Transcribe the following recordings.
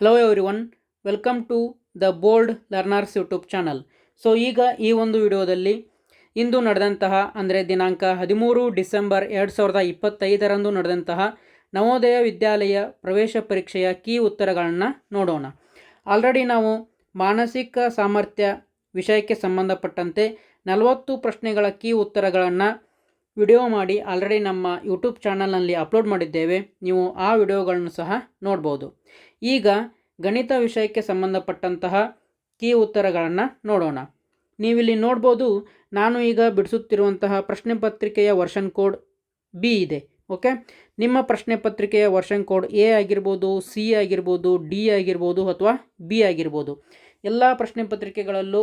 Hello everyone welcome to the bold learners YouTube channel so ಈಗ ಈ ಒಂದು ವಿಡಿಯೋದಲ್ಲಿ ಇಂದು ನಡೆದಂತಹ, ಅಂದರೆ ದಿನಾಂಕ ಹದಿಮೂರು ಡಿಸೆಂಬರ್ ಎರಡು ಸಾವಿರದ ಇಪ್ಪತ್ತೈದರಂದು ನಡೆದಂತಹ ನವೋದಯ ವಿದ್ಯಾಲಯ ಪ್ರವೇಶ ಪರೀಕ್ಷೆಯ ಕೀ ಉತ್ತರಗಳನ್ನು ನೋಡೋಣ. ಆಲ್ರೆಡಿ ನಾವು ಮಾನಸಿಕ ಸಾಮರ್ಥ್ಯ ವಿಷಯಕ್ಕೆ ಸಂಬಂಧಪಟ್ಟಂತೆ ನಲವತ್ತು ಪ್ರಶ್ನೆಗಳ ಕೀ ಉತ್ತರಗಳನ್ನು ವಿಡಿಯೋ ಮಾಡಿ ಆಲ್ರೆಡಿ ನಮ್ಮ ಯೂಟ್ಯೂಬ್ ಚಾನಲ್ನಲ್ಲಿ ಅಪ್ಲೋಡ್ ಮಾಡಿದ್ದೇವೆ, ನೀವು ಆ ವಿಡಿಯೋಗಳನ್ನು ಸಹ ನೋಡ್ಬೋದು. ಈಗ ಗಣಿತ ವಿಷಯಕ್ಕೆ ಸಂಬಂಧಪಟ್ಟಂತಹ ಕೀ ಉತ್ತರಗಳನ್ನು ನೋಡೋಣ. ನೀವಿಲ್ಲಿ ನೋಡ್ಬೋದು, ನಾನು ಈಗ ಬಿಡಿಸುತ್ತಿರುವಂತಹ ಪ್ರಶ್ನೆ ಪತ್ರಿಕೆಯ ವರ್ಷನ್ ಕೋಡ್ ಬಿ ಇದೆ, ಓಕೆ? ನಿಮ್ಮ ಪ್ರಶ್ನೆ ಪತ್ರಿಕೆಯ ವರ್ಷನ್ ಕೋಡ್ ಎ ಆಗಿರ್ಬೋದು ಸಿ ಆಗಿರ್ಬೋದು ಡಿ ಆಗಿರ್ಬೋದು ಅಥವಾ ಬಿ ಆಗಿರ್ಬೋದು. ಎಲ್ಲ ಪ್ರಶ್ನೆ ಪತ್ರಿಕೆಗಳಲ್ಲೂ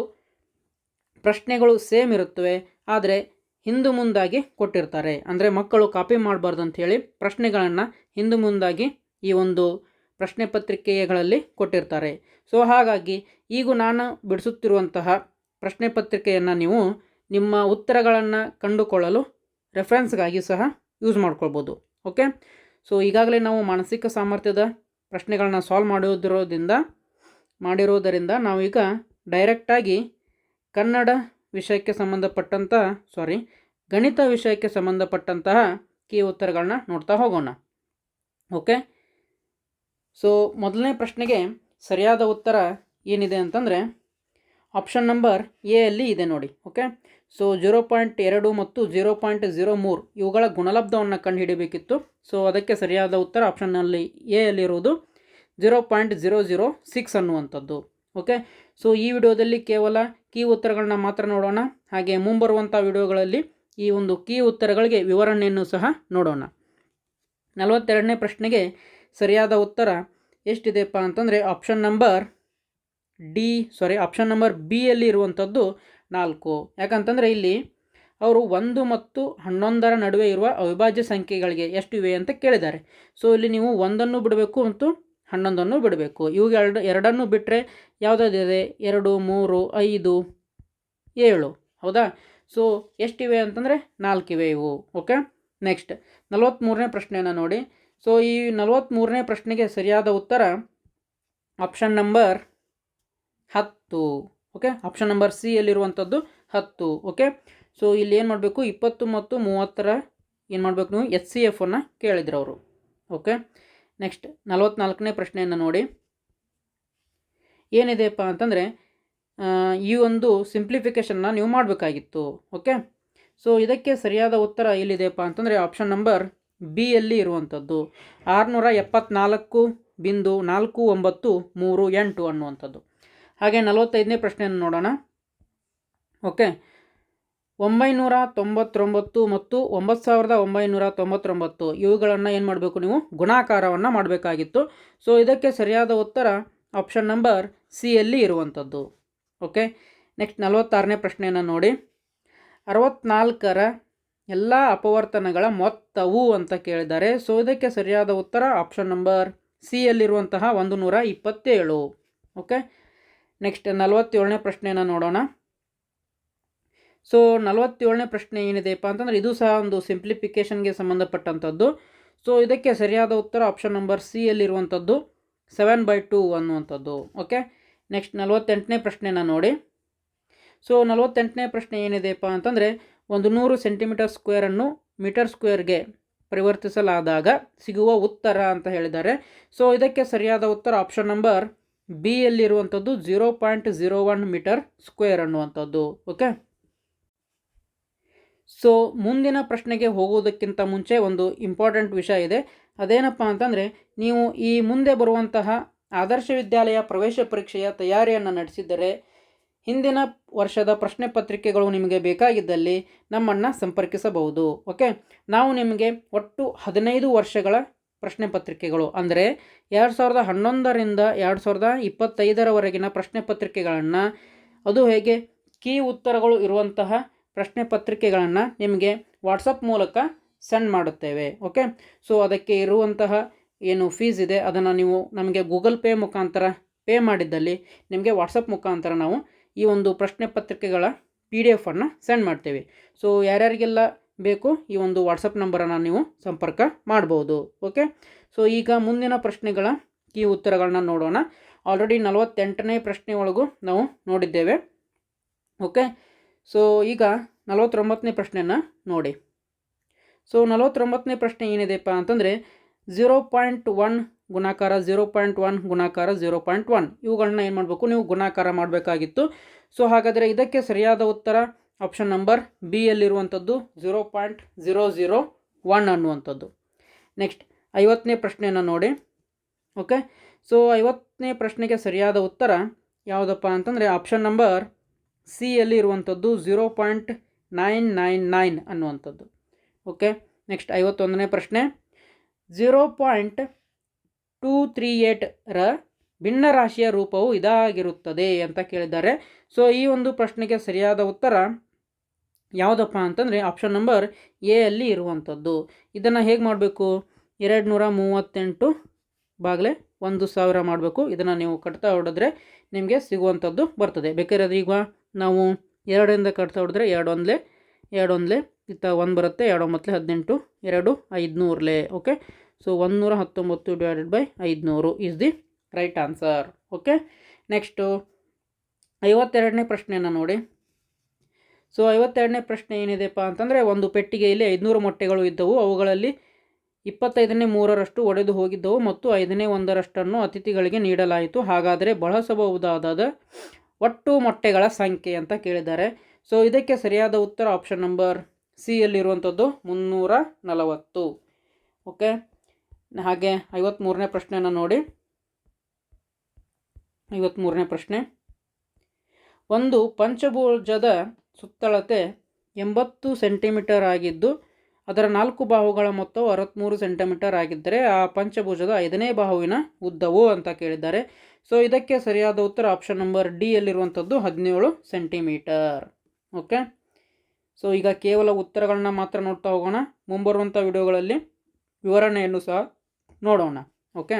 ಪ್ರಶ್ನೆಗಳು ಸೇಮ್ ಇರುತ್ತವೆ, ಆದರೆ ಹಿಂದು ಮುಂದಾಗಿ ಕೊಟ್ಟಿರ್ತಾರೆ. ಅಂದರೆ ಮಕ್ಕಳು ಕಾಪಿ ಮಾಡಬಾರ್ದು ಅಂಥೇಳಿ ಪ್ರಶ್ನೆಗಳನ್ನು ಹಿಂದು ಮುಂದಾಗಿ ಈ ಒಂದು ಪ್ರಶ್ನೆ ಪತ್ರಿಕೆಗಳಲ್ಲಿ ಕೊಟ್ಟಿರ್ತಾರೆ. ಸೊ ಹಾಗಾಗಿ ಈಗ ನಾನು ಬಿಡಿಸುತ್ತಿರುವಂತಹ ಪ್ರಶ್ನೆ ಪತ್ರಿಕೆಯನ್ನು ನೀವು ನಿಮ್ಮ ಉತ್ತರಗಳನ್ನು ಕಂಡುಕೊಳ್ಳಲು ರೆಫರೆನ್ಸ್ಗಾಗಿ ಸಹ ಯೂಸ್ ಮಾಡ್ಕೊಳ್ಬೋದು. ಓಕೆ ಸೊ ಈಗಾಗಲೇ ನಾವು ಮಾನಸಿಕ ಸಾಮರ್ಥ್ಯದ ಪ್ರಶ್ನೆಗಳನ್ನ ಸಾಲ್ವ್ ಮಾಡೋದಿರೋದ್ರಿಂದ ಮಾಡಿರೋದರಿಂದ ನಾವೀಗ ಡೈರೆಕ್ಟಾಗಿ ಕನ್ನಡ ವಿಷಯಕ್ಕೆ ಸಂಬಂಧಪಟ್ಟಂತಹ ಸಾರಿ ಗಣಿತ ವಿಷಯಕ್ಕೆ ಸಂಬಂಧಪಟ್ಟಂತಹ ಕೀ ಉತ್ತರಗಳನ್ನ ನೋಡ್ತಾ ಹೋಗೋಣ. ಓಕೆ ಸೊ ಮೊದಲನೇ ಪ್ರಶ್ನೆಗೆ ಸರಿಯಾದ ಉತ್ತರ ಏನಿದೆ ಅಂತಂದರೆ ಆಪ್ಷನ್ ನಂಬರ್ ಎ ಅಲ್ಲಿ ಇದೆ ನೋಡಿ. ಓಕೆ ಸೊ ಜೀರೋ ಪಾಯಿಂಟ್ ಎರಡು ಮತ್ತು ಜೀರೋ ಪಾಯಿಂಟ್ ಜೀರೋ ಮೂರು ಇವುಗಳ ಗುಣಲಬ್ಧವನ್ನು ಕಂಡುಹಿಡಿಯಬೇಕಿತ್ತು ಸೊ ಅದಕ್ಕೆ ಸರಿಯಾದ ಉತ್ತರ ಆಪ್ಷನ್ನಲ್ಲಿ A ಅಲ್ಲಿರುವುದು zero point zero zero six ಅನ್ನುವಂಥದ್ದು. ಓಕೆ ಸೊ ಈ ವಿಡಿಯೋದಲ್ಲಿ ಕೇವಲ ಕೀ ಉತ್ತರಗಳನ್ನ ಮಾತ್ರ ನೋಡೋಣ. ಹಾಗೆ ಮುಂಬರುವಂಥ ವಿಡಿಯೋಗಳಲ್ಲಿ ಈ ಒಂದು ಕೀ ಉತ್ತರಗಳಿಗೆ ವಿವರಣೆಯನ್ನು ಸಹ ನೋಡೋಣ. ನಲವತ್ತೆರಡನೇ ಪ್ರಶ್ನೆಗೆ ಸರಿಯಾದ ಉತ್ತರ ಎಷ್ಟಿದೆಪ್ಪ ಅಂತಂದರೆ option number D sorry option number B ಅಲ್ಲಿ ಇರುವಂಥದ್ದು ನಾಲ್ಕು. ಯಾಕಂತಂದರೆ ಇಲ್ಲಿ ಅವರು ಒಂದು ಮತ್ತು ಹನ್ನೊಂದರ ನಡುವೆ ಇರುವ ಅವಿಭಾಜ್ಯ ಸಂಖ್ಯೆಗಳಿಗೆ ಎಷ್ಟು ಇವೆ ಅಂತ ಕೇಳಿದ್ದಾರೆ. ಸೊ ಇಲ್ಲಿ ನೀವು ಒಂದನ್ನು ಬಿಡಬೇಕು ಮತ್ತು ಹನ್ನೊಂದನ್ನು ಬಿಡಬೇಕು. ಇವು ಎರಡು, ಎರಡನ್ನು ಬಿಟ್ಟರೆ ಯಾವುದಾದಿದೆ ಎರಡು, ಮೂರು, ಐದು, ಏಳು. ಹೌದಾ? ಸೊ ಎಷ್ಟಿವೆ ಅಂತಂದರೆ ನಾಲ್ಕಿವೆ ಇವು. ಓಕೆ ನೆಕ್ಸ್ಟ್ ನಲವತ್ತ್ಮೂರನೇ ಪ್ರಶ್ನೆಯನ್ನು ನೋಡಿ. ಸೊ ಈ ನಲವತ್ತ್ಮೂರನೇ ಪ್ರಶ್ನೆಗೆ ಸರಿಯಾದ ಉತ್ತರ ಆಪ್ಷನ್ ನಂಬರ್ ಹತ್ತು. ಓಕೆ ಆಪ್ಷನ್ ನಂಬರ್ ಸಿ ಯಲ್ಲಿರುವಂಥದ್ದು ಹತ್ತು. ಓಕೆ ಸೊ ಇಲ್ಲಿ ಏನು ಮಾಡಬೇಕು? ಇಪ್ಪತ್ತು ಮತ್ತು ಮೂವತ್ತರ ಏನು ಮಾಡಬೇಕು ನೀವು? ಎಚ್ ಸಿ ಎಫನ್ನು ಕೇಳಿದ್ರು ಅವರು ಓಕೆ ನೆಕ್ಸ್ಟ್ ನಲವತ್ನಾಲ್ಕನೇ ಪ್ರಶ್ನೆಯನ್ನು ನೋಡಿ. ಏನಿದೆಯಪ್ಪ ಅಂತಂದರೆ ಈ ಒಂದು ಸಿಂಪ್ಲಿಫಿಕೇಶನ್ನ ನೀವು ಮಾಡಬೇಕಾಗಿತ್ತು, ಓಕೆ? ಸೊ ಇದಕ್ಕೆ ಸರಿಯಾದ ಉತ್ತರ ಎಲ್ಲಿದೆಯಪ್ಪ ಅಂತಂದರೆ ಆಪ್ಷನ್ ನಂಬರ್ ಬಿ ಯಲ್ಲಿ ಇರುವಂಥದ್ದು. ಆರುನೂರ ಎಪ್ಪತ್ನಾಲ್ಕು ಬಿಂದು ನಾಲ್ಕು ಒಂಬತ್ತು ಮೂರು ಎಂಟು ಅನ್ನುವಂಥದ್ದು. ಹಾಗೆ ನಲವತ್ತೈದನೇ ಪ್ರಶ್ನೆಯನ್ನು ನೋಡೋಣ. ಓಕೆ? ಒಂಬೈನೂರ ತೊಂಬತ್ತೊಂಬತ್ತು ಮತ್ತು ಒಂಬತ್ತು ಸಾವಿರದ ಒಂಬೈನೂರ ತೊಂಬತ್ತೊಂಬತ್ತು. ಇವುಗಳನ್ನು ಏನು ಮಾಡಬೇಕು ನೀವು? ಗುಣಾಕಾರವನ್ನು ಮಾಡಬೇಕಾಗಿತ್ತು. ಸೊ ಇದಕ್ಕೆ ಸರಿಯಾದ ಉತ್ತರ ಆಪ್ಷನ್ ನಂಬರ್ ಸಿ ಯಲ್ಲಿ ಇರುವಂಥದ್ದು ಓಕೆ ನೆಕ್ಸ್ಟ್ ನಲವತ್ತಾರನೇ ಪ್ರಶ್ನೆಯನ್ನು ನೋಡಿ. ಅರವತ್ನಾಲ್ಕರ ಎಲ್ಲ ಅಪವರ್ತನಗಳ ಮೊತ್ತವು ಅಂತ ಕೇಳಿದ್ದಾರೆ. ಸೊ ಇದಕ್ಕೆ ಸರಿಯಾದ ಉತ್ತರ ಆಪ್ಷನ್ ನಂಬರ್ ಸಿ ಯಲ್ಲಿರುವಂತಹ ಒಂದು ನೂರ ಇಪ್ಪತ್ತೇಳು. ಓಕೆ ನೆಕ್ಸ್ಟ್ ನಲವತ್ತೇಳನೇ ಪ್ರಶ್ನೆಯನ್ನು ನೋಡೋಣ. ಸೊ ನಲವತ್ತೇಳನೇ ಪ್ರಶ್ನೆ ಏನಿದೆಯಪ್ಪ ಅಂತಂದರೆ ಇದು ಸಹ ಒಂದು ಸಿಂಪ್ಲಿಫಿಕೇಷನ್ಗೆ ಸಂಬಂಧಪಟ್ಟಂಥದ್ದು. ಸೊ ಇದಕ್ಕೆ ಸರಿಯಾದ ಉತ್ತರ ಆಪ್ಷನ್ ನಂಬರ್ ಸಿ ಯಲ್ಲಿರುವಂಥದ್ದು ಸೆವೆನ್ ಬೈ ಟು ಅನ್ನುವಂಥದ್ದು. ಓಕೆ ನೆಕ್ಸ್ಟ್ ನಲವತ್ತೆಂಟನೇ ಪ್ರಶ್ನೆನ ನೋಡಿ. ಸೊ ನಲವತ್ತೆಂಟನೇ ಪ್ರಶ್ನೆ ಏನಿದೆಯಪ್ಪ ಅಂತಂದರೆ ಒಂದು ನೂರು ಸೆಂಟಿಮೀಟರ್ ಸ್ಕ್ವೇರನ್ನು ಮೀಟರ್ ಸ್ಕ್ವೇರ್ಗೆ ಪರಿವರ್ತಿಸಲಾದಾಗ ಸಿಗುವ ಉತ್ತರ ಅಂತ ಹೇಳಿದ್ದಾರೆ. ಸೊ ಇದಕ್ಕೆ ಸರಿಯಾದ ಉತ್ತರ option number B ಯಲ್ಲಿರುವಂಥದ್ದು zero point zero one metre square ಅನ್ನುವಂಥದ್ದು. ಓಕೆ ಸೊ ಮುಂದಿನ ಪ್ರಶ್ನೆಗೆ ಹೋಗುವುದಕ್ಕಿಂತ ಮುಂಚೆ ಒಂದು ಇಂಪಾರ್ಟೆಂಟ್ ವಿಷಯ ಇದೆ. ಅದೇನಪ್ಪ ಅಂತಂದರೆ, ನೀವು ಈ ಮುಂದೆ ಬರುವಂತಹ ಆದರ್ಶ ವಿದ್ಯಾಲಯ ಪ್ರವೇಶ ಪರೀಕ್ಷೆಯ ತಯಾರಿಯನ್ನು ನಡೆಸಿದರೆ ಹಿಂದಿನ ವರ್ಷದ ಪ್ರಶ್ನೆ ಪತ್ರಿಕೆಗಳು ನಿಮಗೆ ಬೇಕಾಗಿದ್ದಲ್ಲಿ ನಮ್ಮನ್ನು ಸಂಪರ್ಕಿಸಬಹುದು. ಓಕೆ ನಾವು ನಿಮಗೆ ಒಟ್ಟು ಹದಿನೈದು ವರ್ಷಗಳ ಪ್ರಶ್ನೆ ಪತ್ರಿಕೆಗಳು, ಅಂದರೆ ಎರಡು ಸಾವಿರದ ಹನ್ನೊಂದರಿಂದ ಎರಡು ಸಾವಿರದ ಇಪ್ಪತ್ತೈದರವರೆಗಿನ ಪ್ರಶ್ನೆ ಪತ್ರಿಕೆಗಳನ್ನು, ಅದು ಹೇಗೆ, ಕೀ ಉತ್ತರಗಳು ಇರುವಂತಹ ಪ್ರಶ್ನೆ ಪತ್ರಿಕೆಗಳನ್ನು ನಿಮಗೆ ವಾಟ್ಸಪ್ ಮೂಲಕ ಸೆಂಡ್ ಮಾಡುತ್ತೇವೆ ಓಕೆ ಸೊ ಅದಕ್ಕೆ ಇರುವಂತಹ ಏನು ಫೀಸ್ ಇದೆ, ಅದನ್ನು ನೀವು ನಮಗೆ ಗೂಗಲ್ ಪೇ ಮುಖಾಂತರ ಪೇ ಮಾಡಿದ್ದಲ್ಲಿ ನಿಮಗೆ ವಾಟ್ಸಪ್ ಮುಖಾಂತರ ನಾವು ಈ ಒಂದು ಪ್ರಶ್ನೆ ಪತ್ರಿಕೆಗಳ ಪಿ ಡಿ ಎಫನ್ನು ಸೆಂಡ್ ಮಾಡ್ತೇವೆ. ಸೊ ಯಾರ್ಯಾರಿಗೆಲ್ಲ ಬೇಕು ಈ ಒಂದು ವಾಟ್ಸಪ್ ನಂಬರನ್ನು ನೀವು ಸಂಪರ್ಕ ಮಾಡ್ಬೋದು ಓಕೆ ಸೊ ಈಗ ಮುಂದಿನ ಪ್ರಶ್ನೆಗಳ ಈ ಉತ್ತರಗಳನ್ನ ನೋಡೋಣ. ಆಲ್ರೆಡಿ ನಲವತ್ತೆಂಟನೇ ಪ್ರಶ್ನೆ ಒಳಗೂ ನಾವು ನೋಡಿದ್ದೇವೆ ಓಕೆ ಸೊ ಈಗ ನಲವತ್ತೊಂಬತ್ತನೇ ಪ್ರಶ್ನೆಯನ್ನು ನೋಡಿ. ಸೊ ನಲವತ್ತೊಂಬತ್ತನೇ ಪ್ರಶ್ನೆ ಏನಿದೆಪ್ಪ ಅಂತಂದರೆ ಝೀರೋ ಪಾಯಿಂಟ್ ಒನ್ ಗುಣಾಕಾರ ಝೀರೋ ಪಾಯಿಂಟ್ ಒನ್ ಗುಣಾಕಾರ ಝೀರೋ ಪಾಯಿಂಟ್ ಒನ್ ಇವುಗಳನ್ನ ಏನು ಮಾಡಬೇಕು? ನೀವು ಗುಣಾಕಾರ ಮಾಡಬೇಕಾಗಿತ್ತು. ಸೊ ಹಾಗಾದರೆ ಇದಕ್ಕೆ ಸರಿಯಾದ ಉತ್ತರ option number B ಯಲ್ಲಿರುವಂಥದ್ದು zero point zero zero one ಅನ್ನುವಂಥದ್ದು. ನೆಕ್ಸ್ಟ್ ಐವತ್ತನೇ ಪ್ರಶ್ನೆಯನ್ನು ನೋಡಿ. ಓಕೆ ಸೊ ಐವತ್ತನೇ ಪ್ರಶ್ನೆಗೆ ಸರಿಯಾದ ಉತ್ತರ ಯಾವುದಪ್ಪ ಅಂತಂದರೆ ಆಪ್ಷನ್ ನಂಬರ್ ಸಿ ಅಲ್ಲಿ ಇರುವಂಥದ್ದು zero point nine nine nine ಅನ್ನುವಂಥದ್ದು. ಓಕೆ ನೆಕ್ಸ್ಟ್ ಐವತ್ತೊಂದನೇ ಪ್ರಶ್ನೆ. ಝೀರೋ ಪಾಯಿಂಟ್ ಟೂ ತ್ರೀ ಏಟ್ರ ಭಿನ್ನ ರಾಶಿಯ ರೂಪವು ಇದಾಗಿರುತ್ತದೆ ಅಂತ ಕೇಳಿದ್ದಾರೆ. ಸೊ ಈ ಒಂದು ಪ್ರಶ್ನೆಗೆ ಸರಿಯಾದ ಉತ್ತರ ಯಾವುದಪ್ಪ ಅಂತಂದರೆ ಆಪ್ಷನ್ ನಂಬರ್ ಎ ಅಲ್ಲಿ ಇರುವಂಥದ್ದು. ಇದನ್ನು ಹೇಗೆ ಮಾಡಬೇಕು? ಎರಡು ನೂರ ಮೂವತ್ತೆಂಟು ಬಾಗಲೇ ಒಂದು ಸಾವಿರ ಮಾಡಬೇಕು. ಇದನ್ನು ನೀವು ಕಟ್ತಾ ಹೊಡೆದ್ರೆ ನಿಮಗೆ ಸಿಗುವಂಥದ್ದು ಬರ್ತದೆ. ಬೇಕಾದ್ರೆ ಈಗ ನಾವು ಎರಡರಿಂದ ಕಟ್ತಾ ಹೊಡೆದ್ರೆ ಎರಡು ಒಂದಲೇ ಎರಡು ಒಂದಲೇ ಇತ್ತ ಒಂದು ಬರುತ್ತೆ ಎರಡು ಒಂಬತ್ತಲೇ ಹದಿನೆಂಟು, ಎರಡು, ಐದುನೂರಲೆ, ಓಕೆ? ಸೊ ಒಂದುನೂರ ಹತ್ತೊಂಬತ್ತು ಡಿವೈಡೆಡ್ ಬೈ ಐದುನೂರು is the right answer okay? Next ಐವತ್ತೆರಡನೇ ಪ್ರಶ್ನೆಯನ್ನು ನೋಡಿ. ಸೊ ಐವತ್ತೆರಡನೇ ಪ್ರಶ್ನೆ ಏನಿದೆಪ್ಪ ಅಂತಂದರೆ, ಒಂದು ಪೆಟ್ಟಿಗೆಯಲ್ಲಿ ಐದುನೂರು ಮೊಟ್ಟೆಗಳು ಇದ್ದವು, ಅವುಗಳಲ್ಲಿ ಇಪ್ಪತ್ತೈದನೇ ಮೂರರಷ್ಟು ಒಡೆದು ಹೋಗಿದ್ದವು ಮತ್ತು ಐದನೇ ಒಂದರಷ್ಟನ್ನು ಅತಿಥಿಗಳಿಗೆ ನೀಡಲಾಯಿತು. ಹಾಗಾದರೆ ಬಳಸಬಹುದಾದ ಒಟ್ಟು ಮೊಟ್ಟೆಗಳ ಸಂಖ್ಯೆ ಅಂತ ಕೇಳಿದ್ದಾರೆ. ಸೊ ಇದಕ್ಕೆ ಸರಿಯಾದ ಉತ್ತರ ಆಪ್ಷನ್ ನಂಬರ್ ಸಿ ಯಲ್ಲಿರುವಂಥದ್ದು ಮುನ್ನೂರ ನಲವತ್ತು ಓಕೆ ಹಾಗೆ ಐವತ್ತ್ಮೂರನೇ ಪ್ರಶ್ನೆಯನ್ನು ನೋಡಿ. ಐವತ್ತ್ಮೂರನೇ ಪ್ರಶ್ನೆ. ಒಂದು ಪಂಚಭೋಜದ ಸುತ್ತಳತೆ ಎಂಬತ್ತು ಸೆಂಟಿಮೀಟರ್ ಆಗಿದ್ದು, ಅದರ ನಾಲ್ಕು ಬಾಹುಗಳ ಮೊತ್ತವು ಅರವತ್ತ್ಮೂರು ಸೆಂಟಿಮೀಟರ್ ಆಗಿದ್ದರೆ ಆ ಪಂಚಭೋಜದ ಐದನೇ ಬಾಹುವಿನ ಉದ್ದವು ಅಂತ ಕೇಳಿದ್ದಾರೆ. ಸೊ ಇದಕ್ಕೆ ಸರಿಯಾದ ಉತ್ತರ ಆಪ್ಷನ್ ನಂಬರ್ ಡಿ ಯಲ್ಲಿರುವಂಥದ್ದು ಹದಿನೇಳು ಸೆಂಟಿಮೀಟರ್ ಓಕೆ ಸೊ ಈಗ ಕೇವಲ ಉತ್ತರಗಳನ್ನ ಮಾತ್ರ ನೋಡ್ತಾ ಹೋಗೋಣ. ಮುಂಬರುವಂಥ ವಿಡಿಯೋಗಳಲ್ಲಿ ವಿವರಣೆಯನ್ನು ಸಹ ನೋಡೋಣ. ಓಕೆ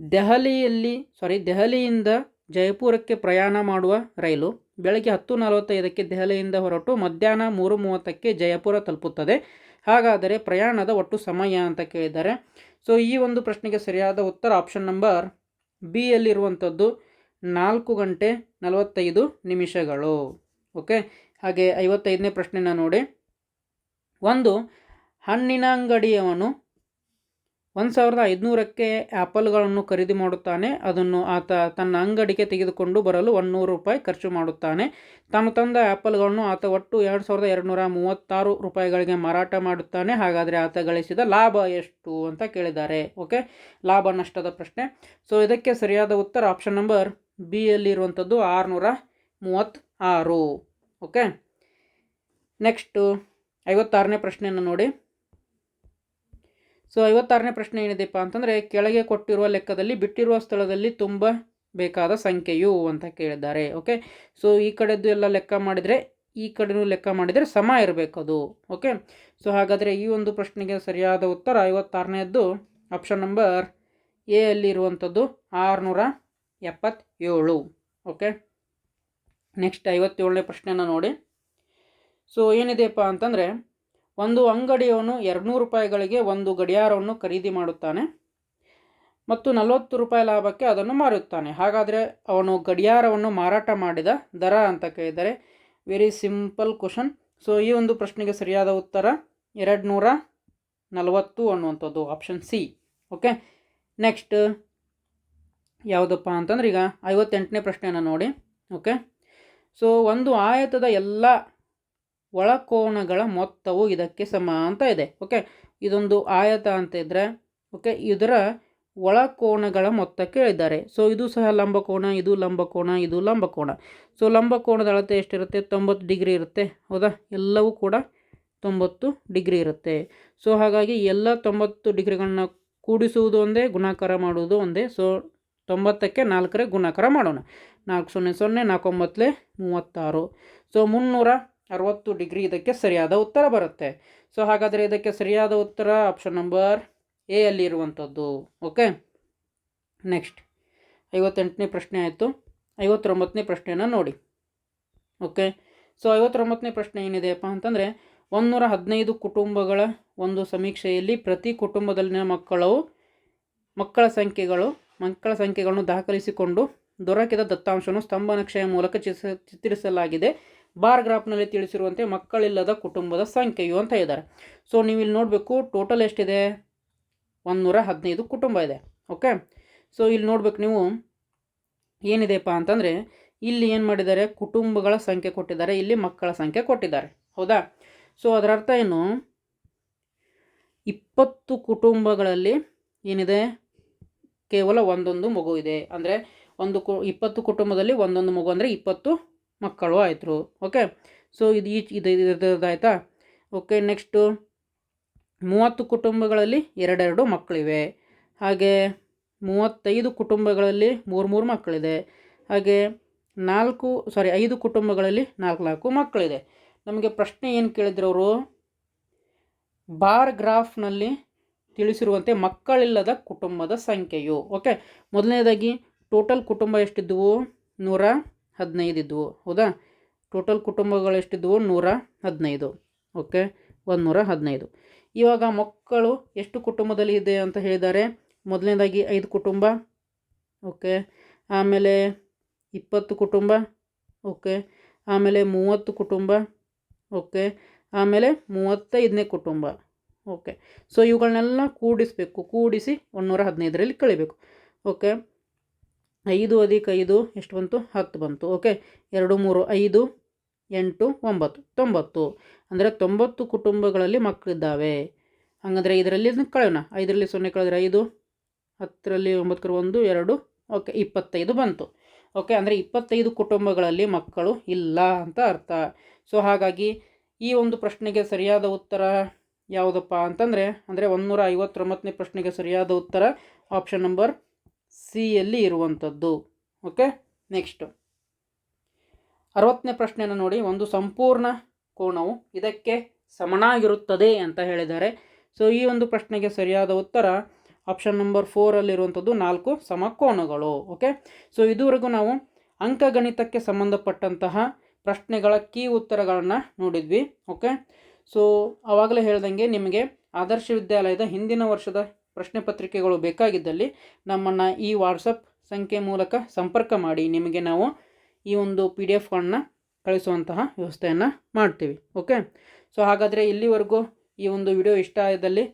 ದೆಹಲಿಯಲ್ಲಿ ಸಾರಿ ದೆಹಲಿಯಿಂದ ಜೈಪುರಕ್ಕೆ ಪ್ರಯಾಣ ಮಾಡುವ ರೈಲು ಬೆಳಗ್ಗೆ ಹತ್ತು ನಲವತ್ತೈದಕ್ಕೆ ದೆಹಲಿಯಿಂದ ಹೊರಟು ಮಧ್ಯಾಹ್ನ ಮೂರು ಮೂವತ್ತಕ್ಕೆ ಜಯಪುರ ತಲುಪುತ್ತದೆ. ಹಾಗಾದರೆ ಪ್ರಯಾಣದ ಒಟ್ಟು ಸಮಯ ಅಂತ ಕೇಳಿದ್ದಾರೆ. ಸೊ ಈ ಒಂದು ಪ್ರಶ್ನೆಗೆ ಸರಿಯಾದ ಉತ್ತರ ಆಪ್ಷನ್ ನಂಬರ್ ಬಿ ಯಲ್ಲಿರುವಂಥದ್ದು ನಾಲ್ಕು ಗಂಟೆ ನಲವತ್ತೈದು ನಿಮಿಷಗಳು. ಓಕೆ? ಹಾಗೆ ಐವತ್ತೈದನೇ ಪ್ರಶ್ನೆನ ನೋಡಿ. ಒಂದು ಹಣ್ಣಿನ ಅಂಗಡಿಯವನು ಒಂದು ಸಾವಿರದ ಐದುನೂರಕ್ಕೆ ಆ್ಯಪಲ್ಗಳನ್ನು ಖರೀದಿ ಮಾಡುತ್ತಾನೆ. ಅದನ್ನು ಆತ ತನ್ನ ಅಂಗಡಿಗೆ ತೆಗೆದುಕೊಂಡು ಬರಲು ಒಂದುನೂರು ರೂಪಾಯಿ ಖರ್ಚು ಮಾಡುತ್ತಾನೆ. ತಾನು ತಂದ ಆ್ಯಪಲ್ಗಳನ್ನು ಆತ ಒಟ್ಟು ಎರಡು ಸಾವಿರದ ಎರಡುನೂರ ಮೂವತ್ತಾರು ರೂಪಾಯಿಗಳಿಗೆ ಮಾರಾಟ ಮಾಡುತ್ತಾನೆ. ಹಾಗಾದರೆ ಆತ ಗಳಿಸಿದ ಲಾಭ ಎಷ್ಟು ಅಂತ ಕೇಳಿದ್ದಾರೆ. ಓಕೆ? ಲಾಭ ನಷ್ಟದ ಪ್ರಶ್ನೆ. ಸೊ, ಇದಕ್ಕೆ ಸರಿಯಾದ ಉತ್ತರ ಆಪ್ಷನ್ ನಂಬರ್ ಬಿ ಯಲ್ಲಿರುವಂಥದ್ದು ಆರುನೂರ ಮೂವತ್ತಾರು. ಓಕೆ? ನೆಕ್ಸ್ಟು, ಐವತ್ತಾರನೇ ಪ್ರಶ್ನೆಯನ್ನು ನೋಡಿ. ಸೊ ಐವತ್ತಾರನೇ ಪ್ರಶ್ನೆ ಏನಿದೆಪ್ಪ ಅಂತಂದರೆ, ಕೆಳಗೆ ಕೊಟ್ಟಿರುವ ಲೆಕ್ಕದಲ್ಲಿ ಬಿಟ್ಟಿರುವ ಸ್ಥಳದಲ್ಲಿ ತುಂಬ ಬೇಕಾದ ಸಂಖ್ಯೆಯು ಅಂತ ಕೇಳಿದ್ದಾರೆ ಓಕೆ ಸೊ ಈ ಕಡೆದ್ದು ಎಲ್ಲ ಲೆಕ್ಕ ಮಾಡಿದರೆ, ಈ ಕಡೆನೂ ಲೆಕ್ಕ ಮಾಡಿದರೆ ಸಮ ಇರಬೇಕು ಅದು ಓಕೆ ಸೊ ಹಾಗಾದರೆ ಈ ಒಂದು ಪ್ರಶ್ನೆಗೆ ಸರಿಯಾದ ಉತ್ತರ ಐವತ್ತಾರನೇದ್ದು ಆಪ್ಷನ್ ನಂಬರ್ ಎ ಅಲ್ಲಿರುವಂಥದ್ದು ಆರುನೂರ ಎಪ್ಪತ್ತೇಳು ಓಕೆ ನೆಕ್ಸ್ಟ್ ಐವತ್ತೇಳನೇ ಪ್ರಶ್ನೆನ ನೋಡಿ. ಸೊ ಏನಿದೆಯಪ್ಪ ಅಂತಂದರೆ ಒಂದು ಅಂಗಡಿಯವನು ಎರಡುನೂರು ರೂಪಾಯಿಗಳಿಗೆ ಒಂದು ಗಡಿಯಾರವನ್ನು ಖರೀದಿ ಮಾಡುತ್ತಾನೆ ಮತ್ತು ನಲವತ್ತು ರೂಪಾಯಿ ಲಾಭಕ್ಕೆ ಅದನ್ನು ಮಾರುತ್ತಾನೆ. ಹಾಗಾದರೆ ಅವನು ಗಡಿಯಾರವನ್ನು ಮಾರಾಟ ಮಾಡಿದ ದರ ಅಂತ ಕೇಳಿದರೆ ವೆರಿ ಸಿಂಪಲ್ ಕ್ವಶನ್ ಸೊ ಈ ಒಂದು ಪ್ರಶ್ನೆಗೆ ಸರಿಯಾದ ಉತ್ತರ ಎರಡು ನೂರ ನಲವತ್ತು ಅನ್ನುವಂಥದ್ದು ಆಪ್ಷನ್ ಸಿ ಓಕೆ ನೆಕ್ಸ್ಟ್ ಯಾವುದಪ್ಪ ಅಂತಂದ್ರೆ ಈಗ ಐವತ್ತೆಂಟನೇ ಪ್ರಶ್ನೆಯನ್ನು ನೋಡಿ. ಓಕೆ ಸೊ ಒಂದು ಆಯತದ ಎಲ್ಲ ಒಳಕೋನಗಳ ಮೊತ್ತವು ಇದಕ್ಕೆ ಸಮ ಅಂತ ಇದೆ. ಓಕೆ, ಇದೊಂದು ಆಯತ ಅಂತ ಇದ್ದರೆ ಓಕೆ, ಇದರ ಒಳಕೋಣಗಳ ಮೊತ್ತ ಕೇಳಿದ್ದಾರೆ ಸೊ ಇದು ಸಹ ಲಂಬಕೋಣ ಇದು ಲಂಬಕೋಣ ಇದು ಲಂಬಕೋಣ ಸೊ ಲಂಬಕೋಣದ ಅಳತೆ ಎಷ್ಟಿರುತ್ತೆ? ತೊಂಬತ್ತು ಡಿಗ್ರಿ ಇರುತ್ತೆ. ಹೌದಾ? ಎಲ್ಲವೂ ಕೂಡ ತೊಂಬತ್ತು ಡಿಗ್ರಿ ಇರುತ್ತೆ. ಸೊ ಹಾಗಾಗಿ ಎಲ್ಲ ತೊಂಬತ್ತು ಡಿಗ್ರಿಗಳನ್ನ ಕೂಡಿಸುವುದು ಒಂದೇ, ಗುಣಾಕಾರ ಮಾಡುವುದು ಒಂದೇ. ಸೊ ತೊಂಬತ್ತಕ್ಕೆ ನಾಲ್ಕರೇ ಗುಣಾಕಾರ ಮಾಡೋಣ. ನಾಲ್ಕು ಸೊನ್ನೆ ಸೊನ್ನೆ ನಾಲ್ಕೊಂಬತ್ತಲೇ ಮೂವತ್ತಾರು. ಸೊ ಮುನ್ನೂರ ಅರವತ್ತು ಡಿಗ್ರಿ ಇದಕ್ಕೆ ಸರಿಯಾದ ಉತ್ತರ ಬರುತ್ತೆ. ಸೊ ಹಾಗಾದರೆ ಇದಕ್ಕೆ ಸರಿಯಾದ ಉತ್ತರ ಆಪ್ಷನ್ ನಂಬರ್ ಎ ಅಲ್ಲಿ ಇರುವಂಥದ್ದು ಓಕೆ ನೆಕ್ಸ್ಟ್ ಐವತ್ತೆಂಟನೇ ಪ್ರಶ್ನೆ ಆಯಿತು. ಐವತ್ತೊಂಬತ್ತನೇ ಪ್ರಶ್ನೆಯನ್ನು ನೋಡಿ. ಓಕೆ ಸೊ ಐವತ್ತೊಂಬತ್ತನೇ ಪ್ರಶ್ನೆ ಏನಿದೆಯಪ್ಪ ಅಂತಂದರೆ ಒಂದುನೂರ ಹದಿನೈದು ಕುಟುಂಬಗಳ ಒಂದು ಸಮೀಕ್ಷೆಯಲ್ಲಿ ಪ್ರತಿ ಕುಟುಂಬದಲ್ಲಿನ ಮಕ್ಕಳು, ಮಕ್ಕಳ ಸಂಖ್ಯೆಗಳು, ಮಕ್ಕಳ ಸಂಖ್ಯೆಗಳನ್ನು ದಾಖಲಿಸಿಕೊಂಡು ದೊರಕಿದ ದತ್ತಾಂಶವನ್ನು ಸ್ತಂಭ ನಕ್ಷೆಯ ಮೂಲಕ ಚಿತ್ರ ಚಿತ್ರಿಸಲಾಗಿದೆ. ಬಾರ್ ಗ್ರಾಫ್ನಲ್ಲಿ ತಿಳಿಸಿರುವಂತೆ ಮಕ್ಕಳಿಲ್ಲದ ಕುಟುಂಬದ ಸಂಖ್ಯೆಯು ಅಂತ ಇದ್ದಾರೆ. ಸೊ ನೀವು ಇಲ್ಲಿ ನೋಡಬೇಕು ಟೋಟಲ್ ಎಷ್ಟಿದೆ? ಒಂದುನೂರ ಹದಿನೈದು ಕುಟುಂಬ ಇದೆ. ಓಕೆ ಸೊ ಇಲ್ಲಿ ನೋಡ್ಬೇಕು ನೀವು ಏನಿದೆಪ್ಪ ಅಂತಂದರೆ ಇಲ್ಲಿ ಏನು ಮಾಡಿದ್ದಾರೆ? ಕುಟುಂಬಗಳ ಸಂಖ್ಯೆ ಕೊಟ್ಟಿದ್ದಾರೆ. ಇಲ್ಲಿ ಮಕ್ಕಳ ಸಂಖ್ಯೆ ಕೊಟ್ಟಿದ್ದಾರೆ. ಹೌದಾ? ಸೊ ಅದರ ಅರ್ಥ ಏನು? ಇಪ್ಪತ್ತು ಕುಟುಂಬಗಳಲ್ಲಿ ಏನಿದೆ? ಕೇವಲ ಒಂದೊಂದು ಮಗು ಇದೆ. ಅಂದರೆ ಒಂದು ಕು, ಇಪ್ಪತ್ತು ಕುಟುಂಬದಲ್ಲಿ ಒಂದೊಂದು ಮಗು ಅಂದರೆ ಇಪ್ಪತ್ತು ಮಕ್ಕಳು ಆಯಿತು ಓಕೆ ಸೊ ಇದು ಈಚ್ ಇದು ಓಕೆ ನೆಕ್ಸ್ಟು ಮೂವತ್ತು ಕುಟುಂಬಗಳಲ್ಲಿ ಎರಡೆರಡು ಮಕ್ಕಳಿವೆ. ಹಾಗೆ ಮೂವತ್ತೈದು ಕುಟುಂಬಗಳಲ್ಲಿ ಮೂರು ಮೂರು ಮಕ್ಕಳಿದೆ. ಹಾಗೆ ನಾಲ್ಕು ಸಾರಿ ಐದು ಕುಟುಂಬಗಳಲ್ಲಿ ನಾಲ್ಕು ನಾಲ್ಕು ಮಕ್ಕಳಿದೆ. ನಮಗೆ ಪ್ರಶ್ನೆ ಏನು ಕೇಳಿದ್ರು ಅವರು? ಬಾರ್ ಗ್ರಾಫ್ನಲ್ಲಿ ತಿಳಿಸಿರುವಂತೆ ಮಕ್ಕಳಿಲ್ಲದ ಕುಟುಂಬದ ಸಂಖ್ಯೆಯು. ಓಕೆ ಮೊದಲನೇದಾಗಿ ಟೋಟಲ್ ಕುಟುಂಬ ಎಷ್ಟಿದ್ದವು ನೂರ ಹದಿನೈದು ಇದ್ದವು ಹೌದಾ? ಟೋಟಲ್ ಕುಟುಂಬಗಳು ಎಷ್ಟಿದ್ವು ನೂರ ಹದಿನೈದು. ಓಕೆ ಒಂದು ನೂರ ಹದಿನೈದು. ಇವಾಗ ಮಕ್ಕಳು ಎಷ್ಟು ಕುಟುಂಬದಲ್ಲಿ ಇದೆ ಅಂತ ಹೇಳಿದ್ದಾರೆ? ಮೊದಲನೇದಾಗಿ ಐದು ಕುಟುಂಬ. ಓಕೆ ಆಮೇಲೆ ಇಪ್ಪತ್ತು ಕುಟುಂಬ. ಓಕೆ ಆಮೇಲೆ ಮೂವತ್ತು ಕುಟುಂಬ. ಓಕೆ ಆಮೇಲೆ ಮೂವತ್ತೈದನೇ ಕುಟುಂಬ. ಓಕೆ ಸೊ ಇವುಗಳನ್ನೆಲ್ಲ ಕೂಡಿಸಬೇಕು. ಕೂಡಿಸಿ ಒಂದುನೂರ ಹದಿನೈದರಲ್ಲಿ ಕಳಿಬೇಕು. ಓಕೆ ಐದು ಅಧಿಕ ಐದು ಎಷ್ಟು ಬಂತು? ಹತ್ತು ಬಂತು. ಓಕೆ? ಎರಡು, ಮೂರು, ಐದು, ಎಂಟು, ಒಂಬತ್ತು. ತೊಂಬತ್ತು. ಅಂದರೆ ತೊಂಬತ್ತು ಕುಟುಂಬಗಳಲ್ಲಿ ಮಕ್ಕಳಿದ್ದಾವೆ. ಹಾಗಂದರೆ ಇದರಲ್ಲಿ ಕಳೆಯೋಣ. ಐದರಲ್ಲಿ ಸೊನ್ನೆ ಕಳೆದ್ರೆ ಐದು, ಹತ್ತರಲ್ಲಿ ಒಂಬತ್ತರ ಒಂದು, ಎರಡು, ಓಕೆ, ಇಪ್ಪತ್ತೈದು ಬಂತು. ಓಕೆ? ಅಂದರೆ ಇಪ್ಪತ್ತೈದು ಕುಟುಂಬಗಳಲ್ಲಿ ಮಕ್ಕಳು ಇಲ್ಲ ಅಂತ ಅರ್ಥ. ಸೊ, ಹಾಗಾಗಿ ಈ ಒಂದು ಪ್ರಶ್ನೆಗೆ ಸರಿಯಾದ ಉತ್ತರ ಯಾವುದಪ್ಪ ಅಂತಂದರೆ, ಅಂದರೆ ಒಂದುನೂರ ಐವತ್ತೊಂಬತ್ತನೇ ಪ್ರಶ್ನೆಗೆ ಸರಿಯಾದ ಉತ್ತರ, ಆಪ್ಷನ್ ನಂಬರ್ ಸಿಯಲ್ಲಿ ಇರುವಂಥದ್ದು. Okay, next. ಅರವತ್ತನೇ ಪ್ರಶ್ನೆಯನ್ನು ನೋಡಿ, ಒಂದು ಸಂಪೂರ್ಣ ಕೋಣವು ಇದಕ್ಕೆ ಸಮನಾಗಿರುತ್ತದೆ ಅಂತ ಹೇಳಿದ್ದಾರೆ. ಸೊ, ಈ ಒಂದು ಪ್ರಶ್ನೆಗೆ ಸರಿಯಾದ ಉತ್ತರ, ಆಪ್ಷನ್ ನಂಬರ್ ಫೋರಲ್ಲಿರುವಂಥದ್ದು ನಾಲ್ಕು ಸಮಕೋನಗಳು. ಓಕೆ, ಸೊ, ಇದುವರೆಗೂ ನಾವು ಅಂಕಗಣಿತಕ್ಕೆ ಸಂಬಂಧಪಟ್ಟಂತಹ ಪ್ರಶ್ನೆಗಳ ಕೀ ಉತ್ತರಗಳನ್ನು ನೋಡಿದ್ವಿ. ಓಕೆ, ಸೊ, ಆವಾಗಲೇ ಹೇಳ್ದಂಗೆ ನಿಮಗೆ ಆದರ್ಶ ವಿದ್ಯಾಲಯದ ಹಿಂದಿನ ವರ್ಷದ ಪ್ರಶ್ನೆ ಪತ್ರಿಕೆಗಳು ಬೇಕಾಗಿದ್ದಲ್ಲಿ ನಮ್ಮನ್ನು ಈ ವಾಟ್ಸಪ್ ಸಂಖ್ಯೆ ಮೂಲಕ ಸಂಪರ್ಕ ಮಾಡಿ. ನಿಮಗೆ ನಾವು ಈ ಒಂದು ಪಿ ಡಿ ಎಫ್ಗಳನ್ನ ಕಳಿಸುವಂತಹ ವ್ಯವಸ್ಥೆಯನ್ನು ಮಾಡ್ತೀವಿ. ಓಕೆ ಸೊ ಹಾಗಾದರೆ ಇಲ್ಲಿವರೆಗೂ ಈ ಒಂದು ವಿಡಿಯೋ ಇಷ್ಟ ಆದಲ್ಲಿ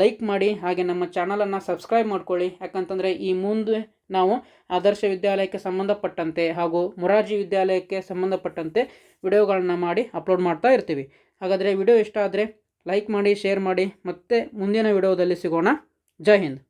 ಲೈಕ್ ಮಾಡಿ. ಹಾಗೆ ನಮ್ಮ ಚಾನಲನ್ನು ಸಬ್ಸ್ಕ್ರೈಬ್ ಮಾಡ್ಕೊಳ್ಳಿ. ಯಾಕಂತಂದರೆ ಈ ಮುಂದೆ ನಾವು ಆದರ್ಶ ವಿದ್ಯಾಲಯಕ್ಕೆ ಸಂಬಂಧಪಟ್ಟಂತೆ ಹಾಗೂ ಮೊರಾರ್ಜಿ ವಿದ್ಯಾಲಯಕ್ಕೆ ಸಂಬಂಧಪಟ್ಟಂತೆ ವಿಡಿಯೋಗಳನ್ನು ಮಾಡಿ ಅಪ್ಲೋಡ್ ಮಾಡ್ತಾ ಇರ್ತೀವಿ. ಹಾಗಾದರೆ ವಿಡಿಯೋ ಇಷ್ಟ ಆದರೆ ಲೈಕ್ ಮಾಡಿ ಶೇರ್ ಮಾಡಿ. ಮತ್ತೆ ಮುಂದಿನ ವಿಡಿಯೋದಲ್ಲಿ ಸಿಗೋಣ. ಜೈ ಹಿಂದ್